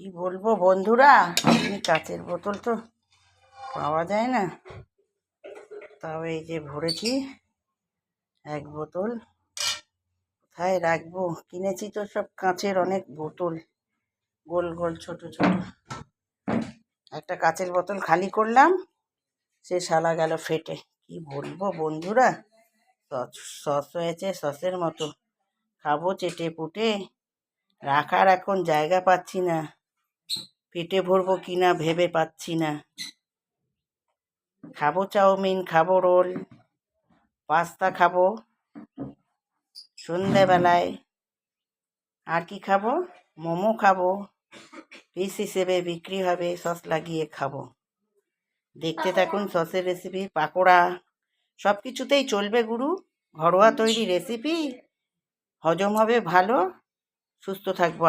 কি বলব বন্ধুরা? এমনি কাচের বোতল তো পাওয়া যায় না। তাও এই যে ভরেছি এক বোতল। কোথায় রাখব? কিনেছি তো সব কাঁচের অনেক বোতল। গোল গোল, ছোট ছোট। একটা কাচের বোতল খালি করলাম, সে শালা গেল ফেটে। কি বলব বন্ধুরা? সস হয়েছে সসের মতো। খাব চেটে পুটে রাখার এখন জায়গা পাচ্ছি না। পেটে ভরবো কি না ভেবে পাচ্ছি না। খাব চাউমিন, খাব রোল, পাস্তা খাব সন্ধেবেলায়। আর কি খাব? মোমো খাব। পিস হিসেবে বিক্রি হবে, সস লাগিয়ে খাব। দেখতে থাকুন সসের রেসিপি পাকোড়া সব কিছুতেই চলবে গুরু। ঘরোয়া তৈরি রেসিপি হজম হবে ভালো। সুস্থ থাকব